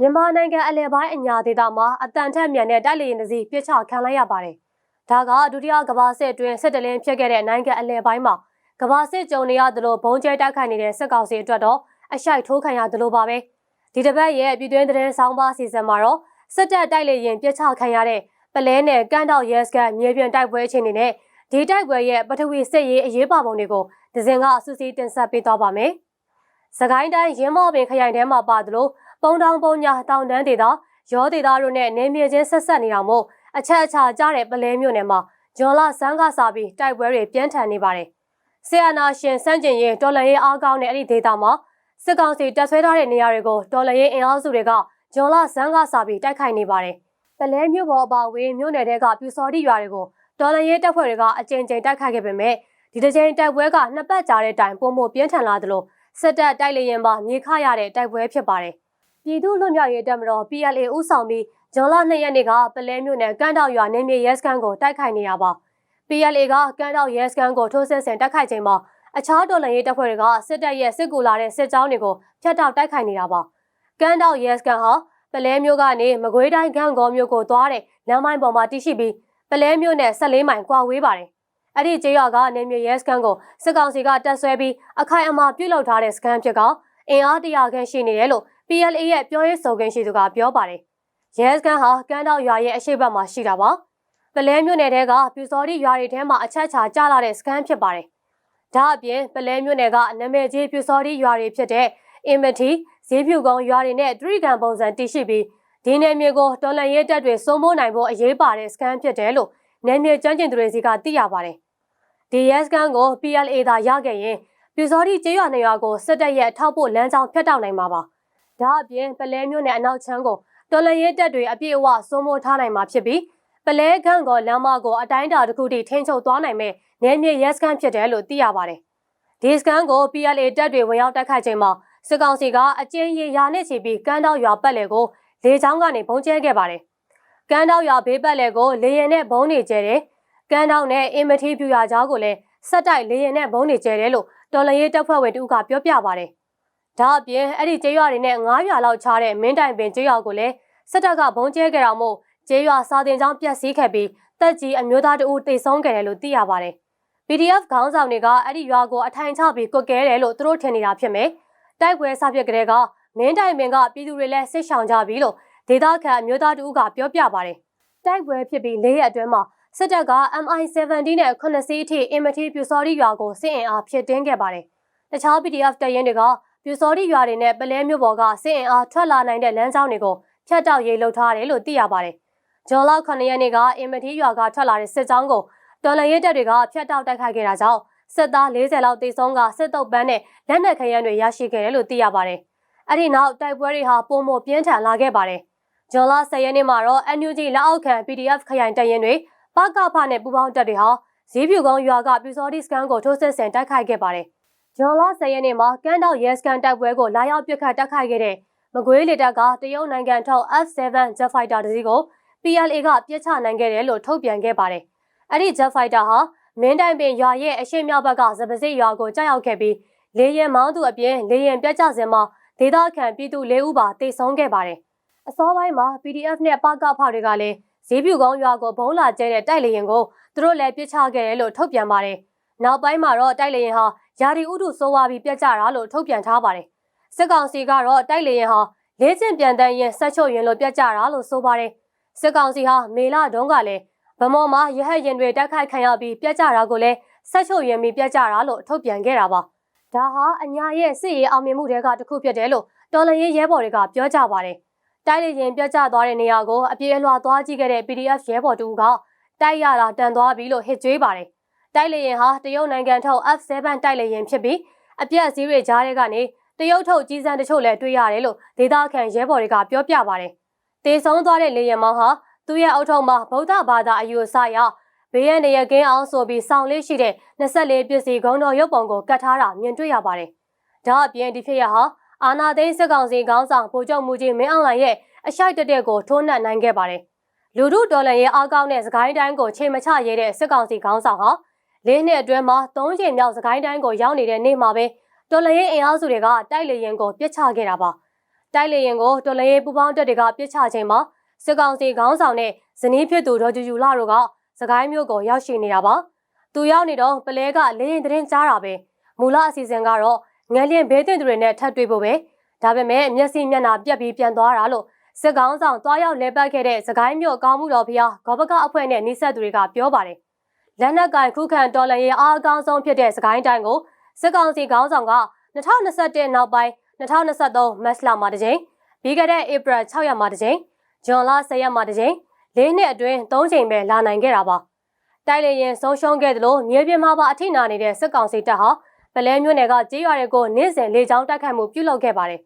မြန်မာနိုင်ငံအလဲပိုင်းအညာဒေသမှာအတန်ထက်မြန်တဲ့တိုက်လေယာဉ်တစ်စီးပြစ်ချခံလိုက်ရပါတယ်။ဒါကဒုတိယကမ္ဘာစစ်အတွင်းစစ်တလင်းဖြစ်ခဲ့တဲ့နိုင်ငံအလဲပိုင်းမှာကမ္ဘာစစ်ကြုံနေရသလိုဘုံကျဲတိုက်ခိုက်နေတဲ့စစ်ကောင်စီအတွက်တော့အရှိုက်ထိုးခံရသလိုပါပဲ။ဒီတစ်ပတ်ရဲ့ပြည်တွင်းသတင်းဆောင်ပါစီစဉ်မှာတော့စစ်တပ်တိုက်လေယာဉ်ပြစ်ချခံရတဲ့ပလဲနယ်ကန်းတော့ရဲစခန်းမြေပြင်တိုက်ပွဲအခြေအနေနဲ့ဒီတိုက်ပွဲရဲ့ပထဝီစစ်ရေးအရေးပါပုံတွေကိုဒဇင်ကအစူစီတင်ဆက်ပေးသွားပါမယ်။စကိုင်းတိုင်းရင်းမော်ပင်ခရိုင်ထဲမှာပါသလို ပုံတောင်ပုံညာတောင်တန်းဒေသရောဒေသတို့နဲ့နေမြေချင်းဆက်ဆက်နေတာမို့အချက်အချာကျတဲ့ပလဲမြို့နယ်မှာဂျွန်လာဆန်းကစားပြီးတိုက်ပွဲတွေပြင်းထန်နေပါတယ်။ဆီယနာရှင်စန့်ကျင်ရင်တော်လန်ရေးအားကောင်းတဲ့အဲ့ဒီဒေသမှာစစ်ကောင်စီတပ်ဆွဲထားတဲ့နေရာတွေကိုတော်လန်ရေးအင်အားစုတွေကဂျွန်လာဆန်းကစားပြီးတိုက်ခိုက်နေပါတယ်။ပလဲမြို့ပေါ်အပါဝေးမြို့နယ်တွေကပြူစော်တိရွာတွေကိုတော်လန်ရေးတပ်ဖွဲ့တွေကအကြိမ်ကြိမ်တိုက်ခိုက်ခဲ့ပေမဲ့ဒီတစ်ချိန်တိုက်ပွဲကနှစ်ပတ်ကြာတဲ့တိုင်ပုံမပြင်းထန်လာသလိုစစ်တပ်တိုက်လေရင်ပါမြေခရတဲ့တိုက်ပွဲဖြစ်ပါတယ် ပြည်သူ့လွတ်မြောက်ရေးတပ်မတော် PLA ဦးဆောင်ပြီးဂျွန်လ2ရက်နေ့ကပလဲမြို့နယ်ကန်းတောက်ရွာနေမြေရဲစခန်းကိုတိုက်ခိုက်နေရပါ PLA ကကန်းတောက်ရဲစခန်းကိုထိုးစစ်ဆင်တိုက်ခိုက်ချိန်မှာအခြားတော်လှန်ရေးတပ်ဖွဲ့တွေကစစ်တပ်ရဲ့စစ်ကူလာတဲ့စစ်ကြောင်းတွေကိုဖျက်တောက်တိုက်ခိုက်နေတာပါကန်းတောက်ရဲစခန်းဟာပလဲမြို့ကနေမကွေးတိုင်းဂန့်ဂေါမြို့ကိုသွားတဲ့လမ်းမိုင်းပေါ်မှာတည်ရှိပြီးပလဲမြို့နယ်14မိုင်ကွာဝေးပါတယ်အဲ့ဒီကျေးရွာကနေမြေရဲစခန်းကိုစစ်ကောင်စီကတပ်ဆွဲပြီးအခိုင်အမာပြုတ်လောက်ထားတဲ့စခန်းဖြစ်ကအင်အားတရာခန့်ရှိနေတယ်လို့ PLA ရဲ့ပြောရေးဆိုခွင့်ရှိသူကပြောပါတယ်။ရဲစခန်းဟာကန်းတောက်ရွာရဲ့အရှိတ်ဘက်မှာရှိတာပါ။ပလဲမြို့နယ်တဲကပြူစော်ဒီရွာတွေထဲမှာအချက်ချာကျလာတဲ့စခန်းဖြစ်ပါတယ်။ဒါအပြင်ပလဲမြို့နယ်ကနာမည်ကြီးပြူစော်ဒီရွာတွေဖြစ်တဲ့အင်မတီဈေးဖြူကုန်းရွာတွေနဲ့တရိကန်ပုံစံတည်ရှိပြီးဒီနယ်မြေကိုတော်လန်ရဲတပ်တွေစိုးမိုးနိုင်ဖို့အရေးပါတဲ့စခန်းဖြစ်တယ်လို့နယ်မြေကျွမ်းကျင်သူတွေစီကသိရပါတယ်။ဒီရဲစခန်းကို PLA သာရခဲ့ရင်ပြူစော်ဒီကျေးရွာနေရွာကိုစစ်တပ်ရဲ့ထောက်ဖို့လမ်းကြောင်းဖျက်တောက်နိုင်မှာပါ။ ဒါအပြင်ပလဲမြို့နယ်အနောက်ချမ်းကိုတော်လရဲတက်တွေအပြည့်အဝစိုးမိုးထားနိုင်မှာဖြစ်ပြီးပလဲခန့်ကောလမ်းမကိုအတိုင်းအတာတစ်ခုထိထိန်းချုပ်သွားနိုင်မဲ့နယ်မြေရဲစခန်းဖြစ်တယ်လို့သိရပါတယ်။ဒီစခန်းကို PLA တပ်တွေဝင်ရောက်တိုက်ခိုက်ချိန်မှာစစ်ကောင်စီကအကျဉ်းရရာနဲ့ချီပြီးကမ်းတောက်ရွာပတ်လည်ကိုလေကြောင်းကနေဘုံကျဲခဲ့ပါတယ်။ကမ်းတောက်ရွာဘေးပတ်လည်ကိုလေရင်နဲ့ဘုံနေကျဲတယ်။ကမ်းတောက်နဲ့အင်မထီပြူရွာကြားကိုလည်းဆက်တိုက်လေရင်နဲ့ဘုံနေကျဲတယ်လို့တော်လရဲတပ်ဖွဲ့ဝင်တူကပြောပြပါတယ်။ ဒါအပြင်အဲ့ဒီကျေးရွာတွေနဲ့9ရွာလောက်ခြားတဲ့မင်းတိုင်ပင်ကျေးရွာကိုလည်းစစ်တပ်ကဘုံကျဲခဲ့တာမို့ကျေးရွာစာတင်ကျောင်းပြက်စီးခဲ့ပြီးတက်ကြီးအမျိုးသားတအူတိတ်ဆုံးခဲ့တယ်လို့သိရပါတယ်။ PDF ခေါင်းဆောင်တွေကအဲ့ဒီရွာကိုအထိုင်ချပြီးကွက်ကဲတယ်လို့သူတို့ထင်နေတာဖြစ်မယ်။တိုက်ပွဲစဖြစ်ကြတဲ့ကမင်းတိုင်ပင်ကပြည်သူတွေလည်းစစ်ဆောင်ကြပြီလို့ဒေသခံအမျိုးသားတအူကပြောပြပါတယ်။တိုက်ပွဲဖြစ်ပြီး၄ရက်အတွင်းမှာစစ်တပ်က MI-70 နဲ့9စီးအထိအင်မတီပြူစော်ရီရွာကိုစစ်အင်အားဖြစ်တင်းခဲ့ပါတယ်။တခြား PDF တပ်ရင်းတွေက ပြူစောတိရွာတွေနဲ့ပလဲမြို့ပေါ်ကစစ်အင်အားထွက်လာနိုင်တဲ့လမ်းကြောင်းတွေကိုဖျက်တောက်ရေးလုပ်ထားတယ်လို့သိရပါတယ်။ဂျွန်လောက်9ရက်နေ့ကအင်မတီရွာကထွက်လာတဲ့စစ်ကြောင်းကိုတော်လန်ရဲတပ်တွေကဖျက်တောက်တိုက်ခိုက်ခဲ့တာကြောင့်စစ်သား40လောက်တေဆုံးကစစ်တုပ်ပန်းနဲ့လက်နက်ခရမ်းတွေရရှိခဲ့တယ်လို့သိရပါတယ်။အဲ့ဒီနောက်တိုက်ပွဲတွေဟာပုံမပြင်းထန်လာခဲ့ပါတယ်။ဂျွန်လ10ရက်နေ့မှာတော့ NUG လက်အောက်ခံ PDF ခရိုင်တပ်ရင်းတွေပကဖနဲ့ပူပေါင်းတပ်တွေဟာဈေးပြူကုန်းရွာကပြူစောတိစကန်ကိုထိုးစစ်ဆင်တိုက်ခိုက်ခဲ့ပါတယ်။ ဂျွန်လ10ရက်နေ့မှာကမ်းတောက်ရဲစခန်းတိုက်ပွဲကိုလာရောက်ပစ်ခတ်တိုက်ခိုက်ခဲ့တဲ့မကွေးလေတပ်ကတရုတ်နိုင်ငံထုတ် F7 Jet Fighter တစ်စီးကို PLA ကပြစ်ချနိုင်ခဲ့တယ်လို့ထုတ်ပြန်ခဲ့ပါတယ်။အဲ့ဒီ Jet Fighter ဟာမင်းတိုင်ပင်ရွာရဲ့အရှိမြောက်ဘက်ကစပစစ်ရွာကိုကြောက်ရောက်ခဲ့ပြီးလေရင်မောင်းသူအပြင်လေရင်ပြတ်ကျစင်မှာဒေသခံပြည်သူ၄ဦးပါတိတ်ဆုံးခဲ့ပါတယ်။အစောပိုင်းမှာ PDF နဲ့ပကဖတွေကလည်းဈေးပြူကောင်းရွာကိုဘုံလာကျဲတဲ့တိုက်လေရင်ကိုသူတို့လည်းပြစ်ချခဲ့တယ်လို့ထုတ်ပြန်ပါတယ်။နောက်ပိုင်းမှာတော့တိုက်လေရင်ဟာ ယာဒီဥတုစိုးဝါပြီးပြတ်ကြတာလို့ထုတ်ပြန်ထားပါတယ်။စစ်ကောင်စီကတော့တိုက်လေရင်ဟာလေးကျင်ပြန်တန်းရင်ဆက်ချုပ်ရင်လို့ပြတ်ကြတာလို့ဆိုပါတယ်။စစ်ကောင်စီဟာမေလတုန်းကလည်းဗမော်မှာရဟတ်ရင်တွေတိုက်ခိုက်ခံရပြီးပြတ်ကြတာကိုလည်းဆက်ချုပ်ရင်ပြီးပြတ်ကြတာလို့ထုတ်ပြန်ခဲ့တာပါ။ဒါဟာအညာရဲ့စစ်ရေးအောင်မြင်မှုတွေကတခုဖြစ်တယ်လို့တော်လရင်ရဲဘော်တွေကပြောကြပါတယ်။တိုက်လေရင်ပြတ်ကျသွားတဲ့နေရာကိုအပြေအလွှာသွားကြည့်ခဲ့တဲ့ PDF ရဲဘော်တူကတိုက်ရတာတန်သွားပြီလို့ဟစ်ကြွေးပါတယ်။ တိုက်လေရင်ဟာတရုတ်နိုင်ငံထုတ် F7 တိုက်လေရင်ဖြစ်ပြီးအပြက်စည်းတွေကြားထဲကနေတရုတ်ထုတ်ကြီးစံတချို့လည်းတွေ့ရတယ်လို့ဒေသခံရဲဘော်တွေကပြောပြပါတယ်။တေဆုံးသွားတဲ့လေရင်မောင်းဟာသူ့ရဲ့အုပ်ထုံမှာဗုဒ္ဓဘာသာအယူအဆအရဘေးရန်နေရကင်းအောင်ဆိုပြီးစောင့်လေးရှိတဲ့24ပစ္စည်းဂုံတော်ရုပ်ပုံကိုကတ်ထားတာမြင်တွေ့ရပါတယ်။ဒါအပြင်ဒီဖြစ်ရဟာအာနာသိန်းစစ်ကောင်စီခေါင်းဆောင်ဗိုလ်ချုပ်မူကြီးမင်းအောင်လှိုင်ရဲ့အရှိုက်တက်တဲ့ကိုထိုးနှက်နိုင်ခဲ့ပါတယ်။လူထုဒေါ်လာရဲ့အားကောင်းတဲ့စကိုင်းတိုင်းကိုချိန်မချရဲတဲ့စစ်ကောင်စီခေါင်းဆောင်ဟာ လေးနှစ်အတွင်းမှာ၃ချိန်မြောက်စကိုင်းတိုင်းကိုရောက်နေတဲ့နေ့မှာပဲတော်လရင်အင်အားစုတွေကတိုက်လေရင်ကိုပြစ်ချခဲ့တာပါတိုက်လေရင်ကိုတော်လရေးပူပေါင်းတက်တွေကပြစ်ချချိန်မှာစစ်ကောင်စီခေါင်းဆောင်နဲ့ဇနီးဖြစ်သူဒေါ်ကျူကျူလာတို့ကစကိုင်းမြို့ကိုရောက်ရှိနေတာပါသူရောက်နေတော့ပလဲကလေရင်သတင်းကြားတာပဲမူလအစီအစဉ်ကတော့ငယ်လျင်ဘေးတင်သူတွေနဲ့ထပ်တွေ့ဖို့ပဲဒါပေမဲ့မျက်စိမျက်နှာပြက်ပြီးပြန်သွားတာလို့စစ်ကောင်ဆောင်တွားရောက်လဲပတ်ခဲ့တဲ့စကိုင်းမြို့ကောင်းမှုတော်ဖျားဂောဘကအဖွဲ့နဲ့နှိဆက်သူတွေကပြောပါတယ် လက်နက်ကင်ခုခံတော်လှန်ရေးအားအကောင်းဆုံးဖြစ်တဲ့စကိုင်းတိုင်းကိုစစ်ကောင်စီခေါင်းဆောင်က2021နောက်ပိုင်း2023မတ်လမှာတစ်ကြိမ်ပြီးခဲ့တဲ့ဧပြီ6ရက်မှာတစ်ကြိမ်ဇွန်လ10ရက်မှာတစ်ကြိမ်၄နှစ်အတွင်း၃ကြိမ်ပဲလာနိုင်ခဲ့တာပါတိုက်လေရင်ဆုံးရှုံးခဲ့သလိုမြေပြင်မှာပါအထိနာနေတဲ့စစ်ကောင်စီတပ်ဟာပလဲမြို့နယ်ကကြေးရွာတွေကိုနေ့စဉ်လေကြောင်းတိုက်ခိုက်မှုပြုလုပ်ခဲ့ပါတယ်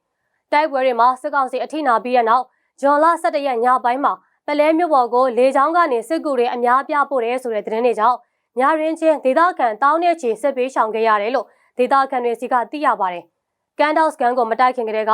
တိုက်ပွဲတွေမှာစစ်ကောင်စီအထိနာပြီးတဲ့နောက်ဇွန်လ17ရက်ညပိုင်းမှာ ပလဲမြို့ပေါ်ကိုလေကြောင်းကနေစစ်ကူတွေအများပြပို့တယ်ဆိုတဲ့သတင်းတွေကြောင့်ညရင်းချင်းဒေသခံတောင်းတဲ့ချီစစ်ပေးရှောင်ခဲ့ရတယ်လို့ဒေသခံတွေစီကသိရပါတယ်။ကန်ဒေါက်စကန်ကိုမတိုက်ခင်ကတည်းက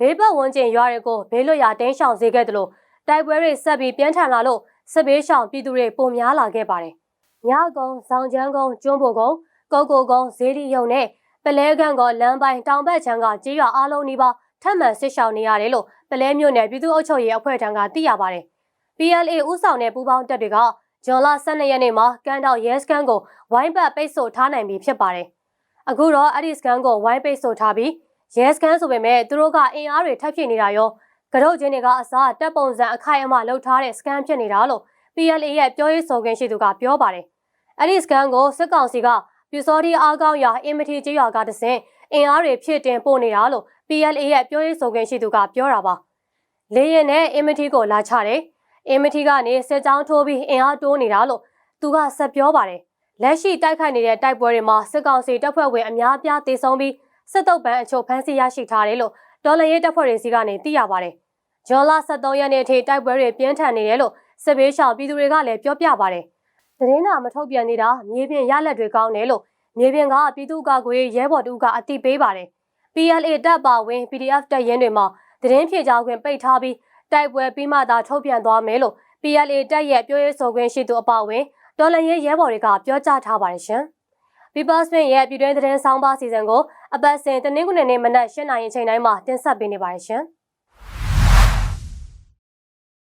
ဘေးပတ်ဝန်းကျင်ရွာတွေကိုဘေးလွတ်ရာတင်းရှောင်စေခဲ့တယ်လို့တိုက်ပွဲတွေဆက်ပြီးပြင်းထန်လာလို့စစ်ပေးရှောင်ပြည်သူတွေပုံများလာခဲ့ပါတယ်။ညကုန်း၊ဆောင်ချမ်းကုန်း၊ကျွန်းဘိုကုန်း၊ကောက်ကိုကုန်း၊ဇေဒီယုံနဲ့ပလဲကန်းကလမ်းပိုင်းတောင်ဘက်ချမ်းကကြေးရွာအားလုံးနီးပါးထပ်မံဆစ်ရှောင်နေရတယ်လို့ပလဲမြို့နယ်ပြည်သူ့အုပ်ချုပ်ရေးအဖွဲ့ထံကသိရပါတယ်။ PLA ဥဆောင်တဲ့ပူးပေါင်းတပ်တွေကဂျွန်လ12ရက်နေ့မှာကန်တောက်ရဲစခန်းကိုဝိုင်းပတ်ပိတ်ဆို့ထားနိုင်ပြီဖြစ်ပါတယ်။အခုတော့အဲ့ဒီစခန်းကိုဝိုင်းပိတ်ဆို့ထားပြီးရဲစခန်းဆိုပေမဲ့သူတို့ကအင်အားတွေထပ်ဖြစ်နေတာရောကရုတ်ချင်းတွေကအစားတပ်ပုံစံအခိုင်အမာလှုပ်ထားတဲ့စကန်ဖြစ်နေတာလို့ PLA ရဲ့ပြောရေးဆိုခွင့်ရှိသူကပြောပါတယ်။အဲ့ဒီစကန်ကိုစစ်ကောင်စီကပြူစောတိအားကောင်းရာအင်မတီကျေးရွာကတဆင့်အင်အားတွေဖြည့်တင်ပို့နေတာလို့ PLA ရဲ့ပြောရေးဆိုခွင့်ရှိသူကပြောတာပါ။လေရင်နဲ့အင်မတီကိုလာချတယ်။ အင်မတီကနေစစ်ကြောင်းထိုးပြီးအင်အားတိုးနေတာလို့သူကဆက်ပြောပါတယ်။လက်ရှိတိုက်ခိုက်နေတဲ့တိုက်ပွဲတွေမှာစစ်ကောင်စီတပ်ဖွဲ့ဝင်အများအပြားတေဆုံးပြီးစစ်တုပ်ပန်းအချို့ဖမ်းဆီးရရှိထားတယ်လို့တော်လရေးတပ်ဖွဲ့တွေစီကနေသိရပါတယ်။ဂျွန်လ23ရက်နေ့အထိတိုက်ပွဲတွေပြင်းထန်နေတယ်လို့စစ်ဘေးရှောင်ပြည်သူတွေကလည်းပြောပြပါတယ်။သတင်းသာမထုတ်ပြန်နေတာမြေပြင်ရလက်တွေကောင်းတယ်လို့မြေပြင်ကပြည်သူ့ကာကွယ်ရဲဘော်တူကအသိပေးပါတယ်။ PLA တပ်ပါဝင် PDF တပ်ရင်းတွေမှာသတင်းဖြည့်ကြားခွင့်ပိတ်ထားပြီး တိုက်ပွဲပြီးမှသာထုတ်ပြန်သွားမယ်လို့ PLA တပ်ရဲ့ပြောရေးဆိုခွင့်ရှိသူအပါအဝင်တော်လရင်ရဲဘော်တွေကပြောကြားထားပါတယ်ရှင်။ People's Spin ရဲ့ပြည်တွင်းသတင်းဆောင်ပါစီစဉ်ကိုအပတ်စဉ်တနင်္ဂနွေနေ့မနက်၈နာရီချိန်တိုင်းမှာတင်ဆက်ပေးနေပါတယ်ရှင်။